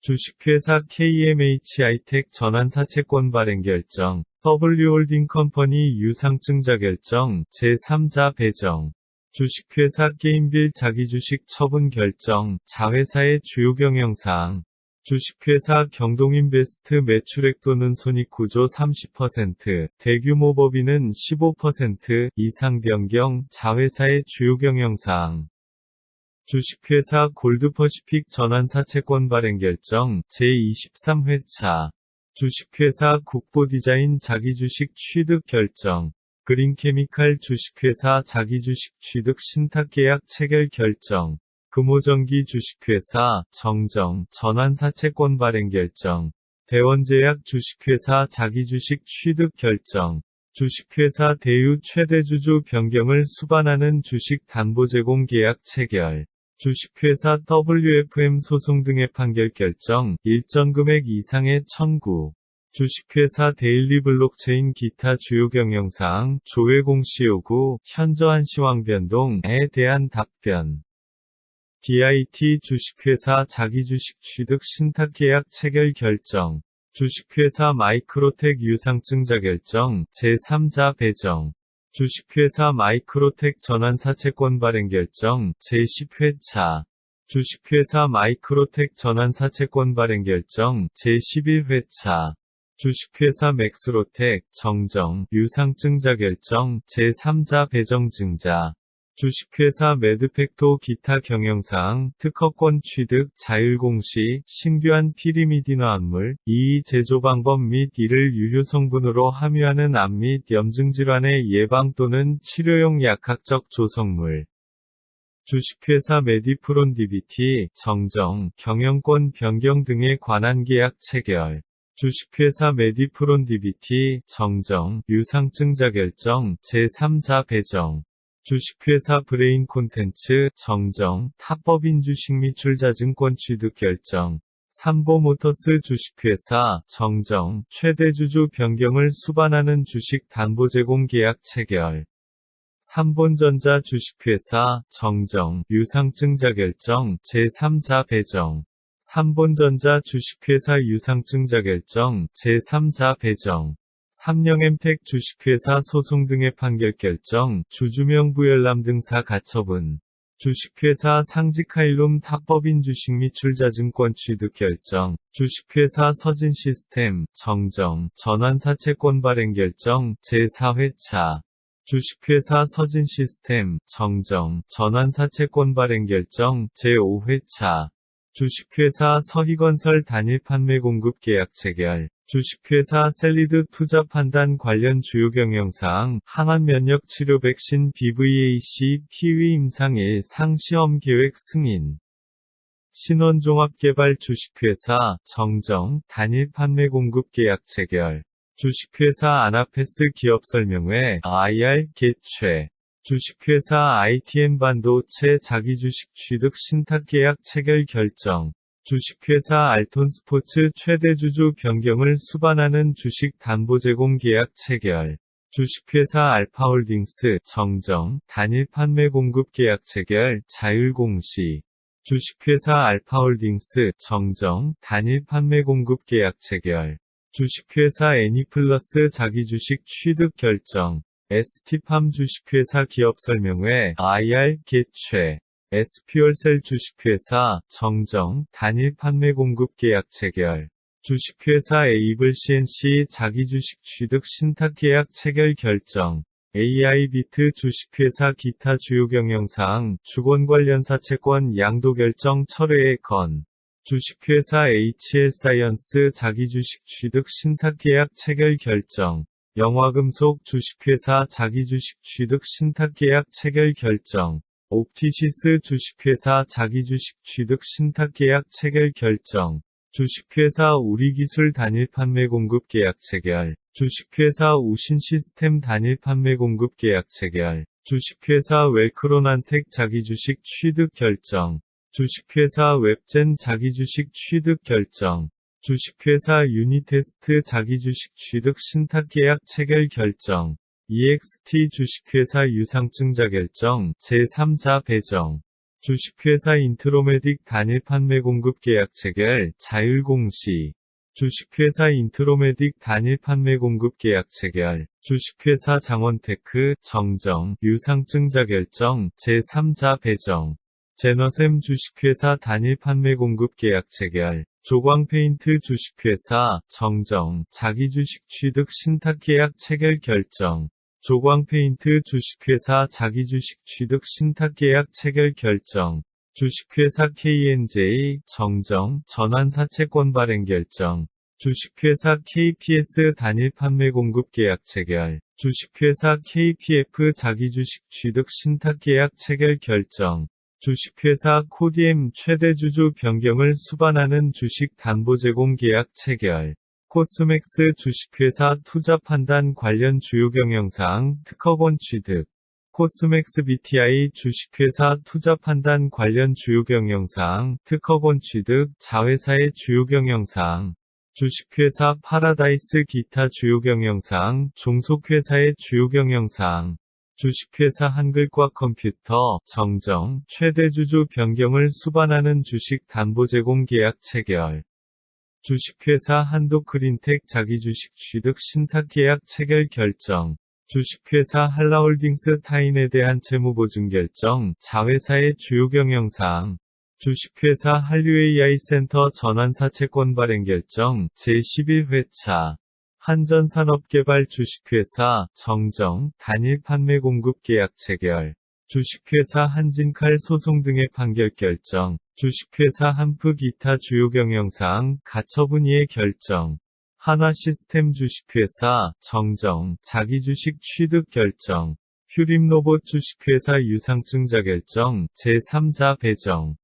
주식회사 KMHI텍 전환사채권 발행 결정, W홀딩컴퍼니 유상증 자 결정, 제3자 배정, 주식회사 게임빌 자기주식 처분 결정, 자회사의 주요 경영사항, 주식회사 경동인베스트 매출액 또는 손익구조 30%, 대규모 법인은 15% 이상 변경, 자회사의 주요 경영사항. 주식회사 골드퍼시픽 전환사 채권 발행 결정 제23회차. 주식회사 국보디자인 자기주식 취득 결정. 그린케미칼 주식회사 자기주식 취득 신탁계약 체결 결정. 금호전기 주식회사 정정 전환사 채권 발행 결정. 대원제약 주식회사 자기주식 취득 결정. 주식회사 대유 최대주주 변경을 수반하는 주식 담보 제공 계약 체결 주식회사 WFM 소송 등의 판결 결정, 일정 금액 이상의 청구. 주식회사 데일리 블록체인 기타 주요 경영사항, 조회 공시 요구, 현저한 시황 변동에 대한 답변. DIT 주식회사 자기주식 취득 신탁계약 체결 결정. 주식회사 마이크로텍 유상증자 결정, 제3자 배정. 주식회사 마이크로텍 전환사 채권 발행 결정 제10회차. 주식회사 마이크로텍 전환사 채권 발행 결정 제11회차. 주식회사 맥스로텍 정정 유상증자 결정 제3자 배정증자 주식회사 매드팩토 기타 경영사항, 특허권 취득, 자율공시, 신규한 피리미디너 암물, 이의 제조 방법 및 이를 유효 성분으로 함유하는 암 및 염증 질환의 예방 또는 치료용 약학적 조성물. 주식회사 메디프론 DBT, 정정, 경영권 변경 등에 관한 계약 체결. 주식회사 메디프론 DBT, 정정, 유상증자 결정, 제3자 배정. 주식회사 브레인 콘텐츠 정정, 탑법인 주식 미출자증권 취득 결정. 삼보모터스 주식회사 정정, 최대주주 변경을 수반하는 주식 담보 제공 계약 체결. 삼본전자 주식회사 정정, 유상증자 결정, 제3자 배정. 삼본전자 주식회사 유상증자 결정, 제3자 배정. 삼령엠텍 주식회사 소송 등의 판결 결정, 주주명 부열람 등사 가처분. 주식회사 상직하일룸 탑법인 주식 미출자증권 취득 결정, 주식회사 서진 시스템, 정정, 전환사 채권 발행 결정, 제4회차. 주식회사 서진 시스템, 정정, 전환사 채권 발행 결정, 제5회차. 주식회사 서희건설 단일 판매 공급 계약 체결. 주식회사 셀리드 투자 판단 관련 주요 경영사항, 항원 면역 치료 백신 BVAC 피위 임상 1 상시험 계획 승인. 신원종합개발 주식회사 정정 단일 판매 공급 계약 체결. 주식회사 아나페스 기업 설명회 IR 개최. 주식회사 ITM 반도체 자기주식 취득 신탁계약 체결 결정. 주식회사 알톤스포츠 최대 주주 변경을 수반하는 주식 담보 제공 계약 체결. 주식회사 알파홀딩스 정정 단일 판매 공급 계약 체결 자율 공시. 주식회사 알파홀딩스 정정 단일 판매 공급 계약 체결. 주식회사 애니플러스 자기주식 취득 결정. ST팜 주식회사 기업 설명회 IR 개최. SP올셀 주식회사 정정 단일 판매 공급 계약 체결. 주식회사 에이블 CNC 자기주식 취득 신탁 계약 체결 결정. AI비트 주식회사 기타 주요 경영사항 주권 관련 사 채권 양도 결정 철회의 건. 주식회사 HL 사이언스 자기주식 취득 신탁 계약 체결 결정. 영화금속 주식회사 자기주식 취득 신탁 계약 체결 결정. 옵티시스 주식회사 자기주식 취득 신탁계약 체결 결정. 주식회사 우리기술 단일 판매 공급 계약 체결. 주식회사 우신 시스템 단일 판매 공급 계약 체결. 주식회사 웰크로난텍 자기주식 취득 결정. 주식회사 웹젠 자기주식 취득 결정. 주식회사 유니테스트 자기주식 취득 신탁계약 체결 결정. EXT 주식회사 유상증 자 결정 제3자 배정 주식회사 인트로메딕 단일 판매 공급 계약 체결, 자율 공시. 주식회사 인트로메딕 단일 판매 공급 계약 체결, 주식회사 장원테크, 정정, 유상증자 결정, 제3자 배정. 제너셈 주식회사 단일 판매 공급 계약 체결, 조광페인트 주식회사, 정정, 자기주식 취득 신탁 계약 체결 결정. 조광페인트 주식회사 자기주식 취득 신탁 계약 체결 결정. 주식회사 KNJ, 정정, 전환사채권 발행 결정. 주식회사 KPS 단일 판매 공급 계약 체결. 주식회사 KPF 자기주식 취득 신탁 계약 체결 결정. 주식회사 코디엠 최대 주주 변경을 수반하는 주식 담보 제공 계약 체결. 코스맥스 주식회사 투자 판단 관련 주요 경영사항 특허권 취득. 코스맥스 BTI 주식회사 투자 판단 관련 주요 경영사항 특허권 취득 자회사의 주요 경영사항. 주식회사 파라다이스 기타 주요 경영사항 종속회사의 주요 경영사항. 주식회사 한글과 컴퓨터, 정정, 최대주주 변경을 수반하는 주식 담보 제공 계약 체결. 주식회사 한도크린텍 자기주식 취득 신탁 계약 체결 결정. 주식회사 한라홀딩스 타인에 대한 채무보증 결정, 자회사의 주요 경영사항. 주식회사 한류 AI센터 전환사 채권 발행 결정, 제11회차. 한전산업개발 주식회사, 정정, 단일 판매 공급 계약 체결. 주식회사 한진칼 소송 등의 판결 결정, 주식회사 한프 기타 주요 경영사항 가처분의의 결정, 한화 시스템 주식회사 정정 자기주식 취득 결정, 휴림로봇 주식회사 유상증자 결정 제3자 배정,